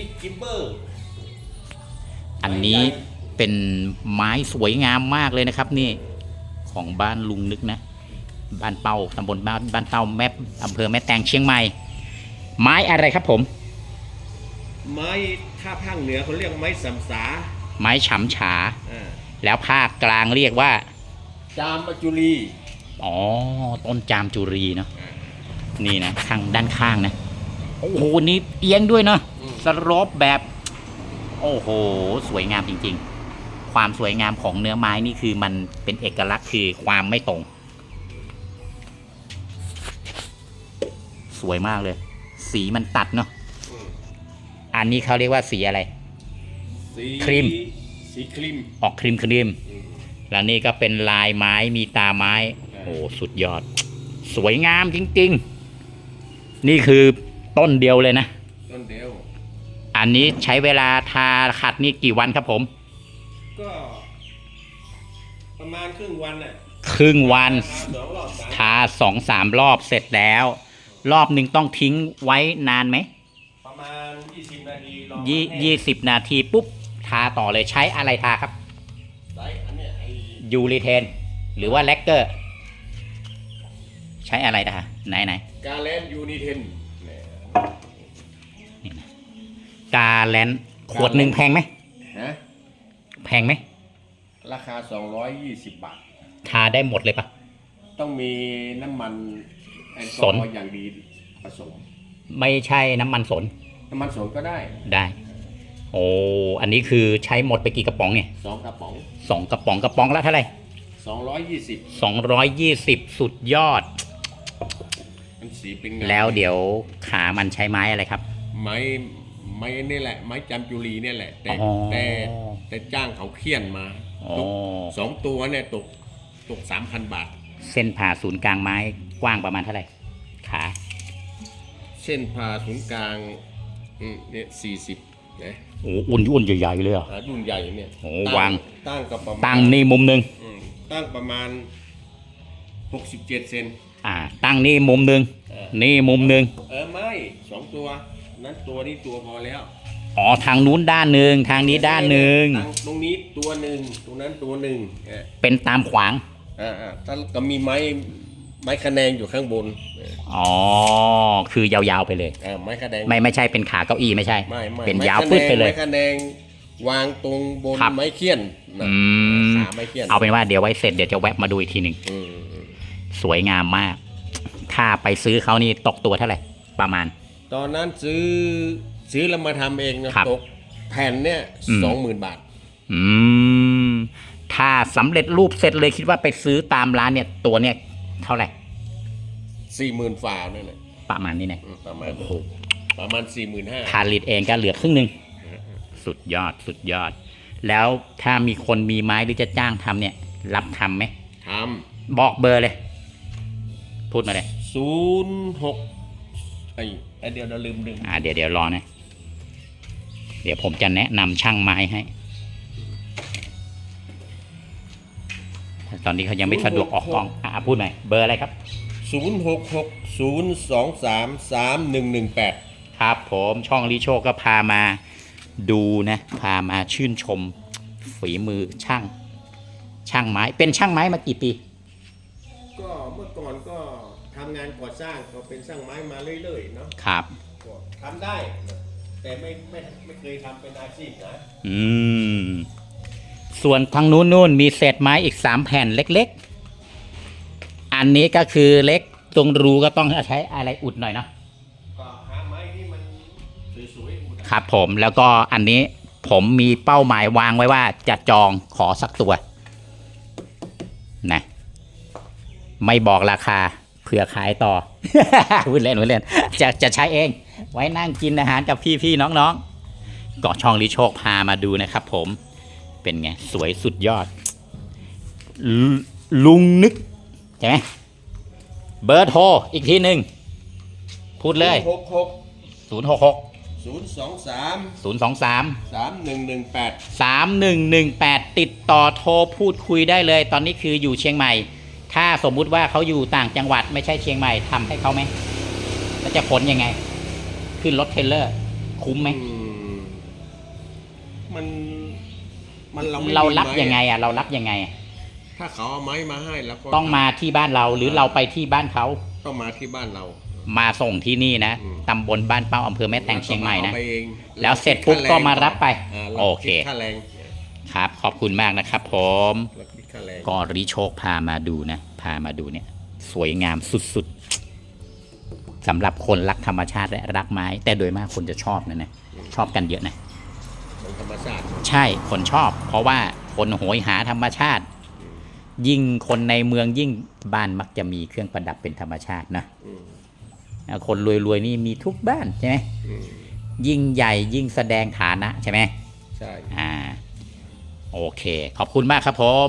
บิ๊กกิมเบอร์อันนี้เป็นไม้สวยงามมากเลยนะครับนี่ของบ้านลุงนึกนะ บ้านเป้าตำบลบ้านบ้านเป้าแม่อำเภอแม่แตงเชียงใหม่ ไม้อะไรครับผม ไม้ถ้าภาคเหนือเขาเรียกไม้สำสาไม้ฉำฉา อ่าแล้วภาคกลางเรียกว่า จามจุลีอ๋อ ต้นจามจุรีเนาะ นี่นะ ข้างด้านข้างนะ โอ้โห นี่เอียงด้วยเนาะ สโลปแบบ โอ้โห สวยงามจริง ๆ ความสวยงามของเนื้อไม้นี่คือมันเป็นเอกลักษณ์คือความไม่ตรง สวยมากเลย สีมันตัดเนาะอันนี้เขาเรียกว่าสีอะไร สีครีม สีครีม ออกครีมครีมอืมแล้วนี่ก็เป็นลายไม้มีตาไม้ โอ้สุดยอด สวยงามจริง ๆ นี่คือต้นเดียวเลยนะ ต้นเดียว อันนี้ใช้เวลาทาขัดนี่กี่วันครับผม ก็ ประมาณครึ่งวันน่ะครึ่งวันสองรอบสามทาสองสามรอบเสร็จแล้ว รอบหนึ่งต้องทิ้งไว้นานไหมประมาณ20นาทีรอยี่ให้ยี่สิบนาทีปุ๊บทาต่อเลยใช้อะไรทาครับไซส์อันเนี้ยไอ้ยูรีเทน หรือว่าแลกเกอร์ ใช้อะไรทาไหนไหน กาเลนยูนิเทน กาแลนขวดหนึ่งแพงไหมฮะแพงไหม ราคา 220 บาท ทาได้หมดเลยปะ ต้องมีน้ำมันแอลกสอนฮอล์อย่างดีผสม ไม่ใช่น้ำมันสนน้ำมันสนก็ได้ ได้ โอ้อันนี้คือใช้หมดไปกี่กระป๋องเนี่ย2 กระป๋อง สองกระป๋องกระป๋องละเท่าไหร่220 สองร้อยยี่สิบสุดยอด มันสีเป็นงาแล้วเดี๋ยวขามันใช้ไม้อะไรครับ ไม้ ไม้นี่แหละ ไม้จำจุลีเนี่ยแหละแต่อ๋อ แต่แต่จ้างเขาเคี่ยนมาอ๋อตกสองตัวเนี่ยตกตก3,000บาท เส้นผ่าศูนย์กลางไม้กว้างประมาณเท่าไหร่ขา เส้นผ่าศูนย์กลางอืมเนี่ยสี่สิบนะโอ้อุ่นอุ่นใหญ่ๆเลยเหรอหารุ่นใหญ่เนี่ยโอ้ตั้วาง ตั้งกับประมาณตั้งนี่มุมหนึ่งอืมตั้งประมาณหกสิบเจ็ดเซน อ่า ตั้งนี่มุมหนึ่งเออ นี่มุมหนึ่งเออไม่สองตัว นั้นตัวนี้ตัวพอแล้วอ๋อทางนู้นด้านหนึ่งทางนี้ด้านหนึ่งตั้ตรงนี้ตัวหนึ่งตรงนั้นตัวหนึ่งเออเป็นตามขวางอ่าอ่าถ้าก็มีไม้ไม้คะแนงอยู่ข้างบนเอออ๋อคือยาวๆไปเลยอ่าไม้คะแนงไม่ไม่ใช่เป็นขาเก้าอี้ไม่ใช่ไม่ไม่เป็นไม้ยาวคะแนปึ๊ดงไปเลยไม้คะแนงวางตรงบนครับไม้เคี่ยนนะอืมขาไม้เคี่ยนเอาเป็นว่าเดี๋ยวไว้เสร็จเดี๋ยวจะแวะมาดูอีกทีหนึ่งอืมอืมสวยงามมาก ถ้าไปซื้อเขานี่ตกตัวเท่าไหร่ประมาณ ตอนนั้นซื้อซื้อแล้วมาทำเองนะครับ ตกแผ่นเนี่ยอืมสองหมื่นบาท อืม ถ้าสำเร็จรูปเสร็จเลยคิดว่าไปซื้อตามร้านเนี่ย ตัวเนี่ย เท่าไหร่สี่หมื่นฝ่านั่นแหละประมาณนี้เนี่ยอืมประมาณโอ้โหประมาณสี่หมื่นห้าผลิตเองก็เหลือครึ่งหนึ่งสุดยอดสุดยอด แล้วถ้ามีคนมีไม้หรือจะจ้างทำเนี่ย รับทำไหมทบอกเบอร์เลย พูดมาเลยำศูนย์หกไอ้ไอ้ เดี๋ยวเราลืมดึงอ่าเดี๋ยวเดี๋ยวรอนะเดี๋ยวผมจะแนะนำช่างไม้ให้ ตอนนี้เขายังไม่สะดวกออกกล้องอ่าพูดหน่อยเบอร์อะไรครับศูนย์หกหกศูนย์สองสามสามหนึ่งหนึ่งแปดครับผมช่องลิโชคก็พามาดูนะ พามาชื่นชมฝีมือช่าง ช่างไม้เป็นช่างไม้มากี่ปี ก็เมื่อก่อนก็ทำ งานก่อสร้างก็เป็นช่างไม้มาเรื่อยๆเนาะครับก็ทำได้นะแต่ไม่ไม่ไม่เคยทำเป็นอาชีพนะอืมส่วนทางนู้นนู่นมีเศษไม้อีกสามแผ่นเล็กๆ อันนี้ก็คือเล็กตรงรูก็ต้องใช้อะไรอุดหน่อยเนาะก็หาไม้ที่มันสวยๆอุดอะครับผมแล้วก็อันนี้ผมมีเป้าหมายวางไว้ว่าจะจองขอสักตัวนะไม่บอกราคาเผื่อขายต่อพูดเล่นพูดเล่นจะจะใช้เอง ไว้นั่งกินอาหารกับพี่ๆน้องๆก็ช่องลิโชคพามาดูนะครับ ผม เป็นไง สวยสุดยอดลลุงนึก ใช่ไหมเบอร์โทรอีกทีหนึ่งพูดเลยหกหก0 6 6ศูนย์สองสาม0 2 3สามหนึ่งหนึ่งแปด3118ติดต่อโทรพูดคุยได้เลย ตอนนี้คืออยู่เชียงใหม่ ถ้าสมมุติว่าเขาอยู่ต่างจังหวัดไม่ใช่เชียงใหม่ทำให้เขาไหมแล้วจะขนยังไง ขึ้นรถเทรลเลอร์ คุ้มไหมอืมมัน มันเราไม่เรามีรับม้ยังไง อะ เรารับยังไงอะถ้าเขาเอาไม้มาให้แล้วก็ต้องมาที่บ้านเราหรือเราไปที่บ้านเขาต้องมาที่บ้านเรา มาส่งที่นี่นะอืมตำบลบ้านเป้าอำเภอแม่แตงเชียงใหม่นะราก็เอาไปเองแล้วเสร็จปุ๊บก็มารับไปาโอเคราดค่าแรงครับ ขอบคุณมากนะครับผม เราคิดค่าแรงก็ริโชคพามาดูนะ พามาดูเนี่ย สวยงามสุดๆสำหรับคนรักธรรมชาติและรักไม้ แต่โดยมากคนจะชอบนะนะชอบกันเยอะนะของธรรมชาติใช่คนชอบ เพราะว่าคนโหยหาธรรมชาติ ยิ่งคนในเมืองยิ่งบ้านมักจะมีเครื่องประดับเป็นธรรมชาตินะอืมคนรวยๆนี่มีทุกบ้านใช่ไหมอืมยิ่งใหญ่ยิ่งแสดงฐานะใช่ไหมใช่อ่า โอเค ขอบคุณมากครับผม